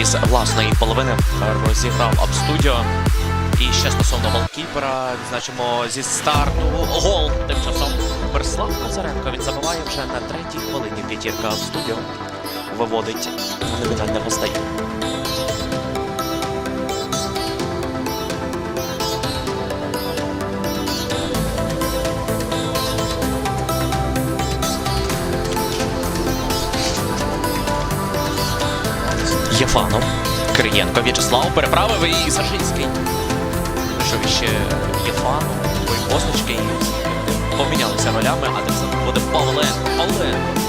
із власної половини розіграв Абстудіо. І ще стосовно голкіпера, відзначимо зі старту гол. Тим часом Мирослав Назаренко він забиває вже на третій хвилині. П'ятірка Абстудіо виводить номінальне гостей. Єфанов. Кириєнко В'ячеслав переправив і Сашинський. Прийшов іще Єфанов, твої позначки помінялися ролями, а самим буде Павленко. Павленко.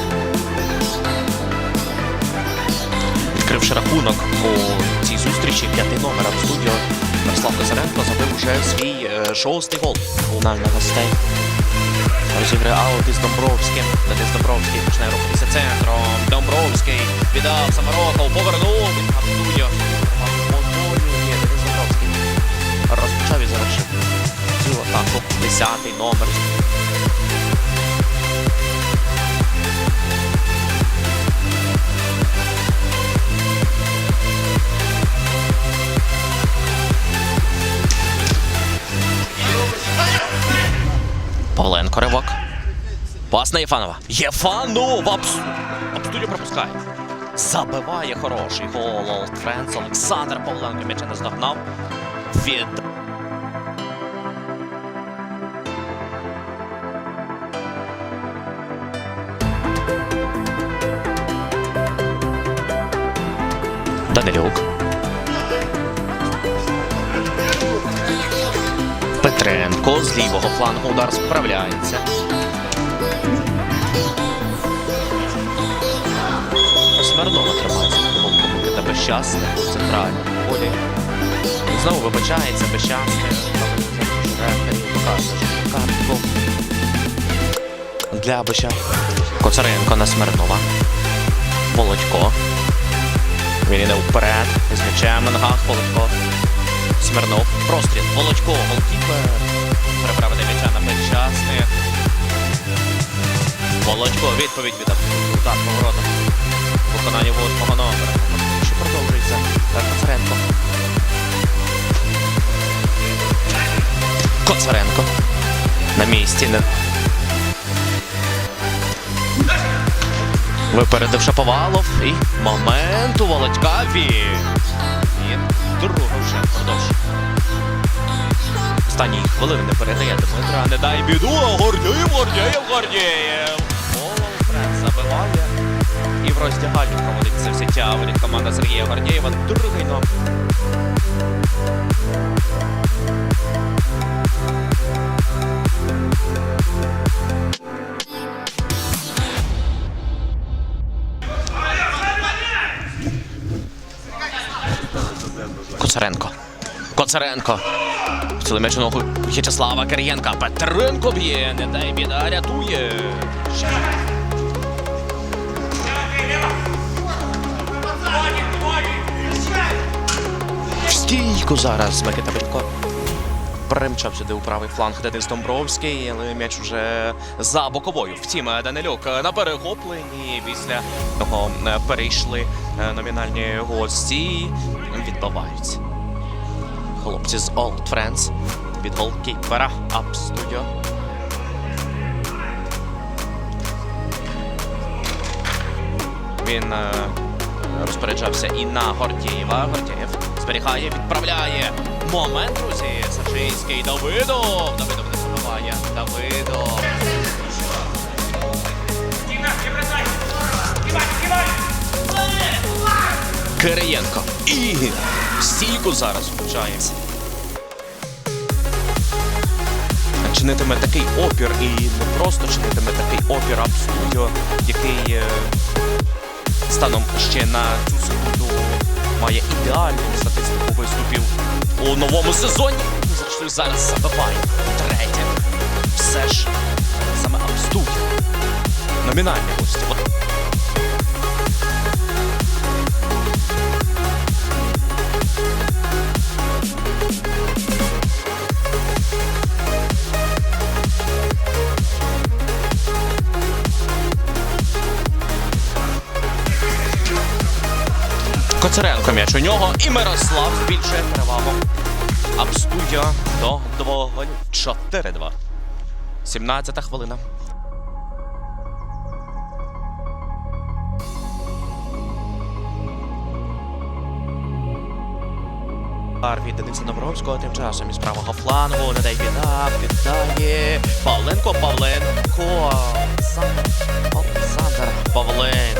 Відкривши рахунок у цій зустрічі, п'ятий номер в студіо Мирослав Козаренко забив вже свій е, шостий гол у на гостей. Розіграє аут із Домбровським. Денис Домбровський почне рухатися центром. Домбровський віддав Самароков, повернув. Абдудьо. Є Денис Домбровський. Розпочав і завершив цю атаку. Десятий номер. Павленко ривок. Пас на Єфанова. Єфанов! Абс... Абстудіо пропускає. Забиває хороший гол Олд Френс. Олександр Павленко м'яча не здогнав. Від... Данилюк. Петренко з лівого флангу удар справляється. Смирнова тримається Микита Безщасний у центральному полі. Знову вибачається картку для Беща. Коцаренко на Смирнова. Володько. Він іде вперед. З м'ячем на ногах Володько. Смирнов. Простріл. Володько. Голкіпер. Переправити м'яча на Безщасних. Володько. Відповідь від удар поворота. Виконання восьмого номера. Що продовжується. Коцаренко. Коцаренко. На місці. Випередив Шаповалов. І момент у Володька він. І другу вже продовжує. Останні хвилини не передає Дмитра. Не дай біду. Гордієв, Гордієв, Гордієв. Олфред забиває. І в роздягальню проводиться в тяво від команда Сергія Гордієва. Коцаренко. Коцаренко. Цілий м'яч у ногу В'ячеслава Кирієнка. Петренко б'є. Не дай біда, рятує. Стійко зараз Микита Битко. Примчав сюди у правий фланг Денис Домбровський, але м'яч уже за боковою. Втім, Данилюк на перехопленні після того е, перейшли е, номінальні гості. Відбиваються. Хлопці з Old Friends від голкіпера Up Studio. Він е, розпоряджався і на Гордієва. Гордієв зберігає, відправляє. Момент, друзі. Сашинський Давидов. Давидов не забиває. Давидов. Кириєнко. І стійку зараз включається. Чинитиме такий опір і не просто чинитиме такий опір Абстудіо, який е, станом ще на цю секунду має ідеальну статистику виступів у новому сезоні. Зрештою, зараз забиває третє. Все ж саме Абстудіо. Номінальний гості. Коцаренко м'яч у нього. І Мирослав збільшує перевагу. Абстудіо до двох голів. 4-2. 17 хвилина. Від Дениса Добровського тим часом із правого флангу не дай віддав, віддає Павленко, Павленко, Олександр Павленко.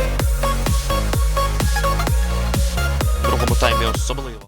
time ją, co było.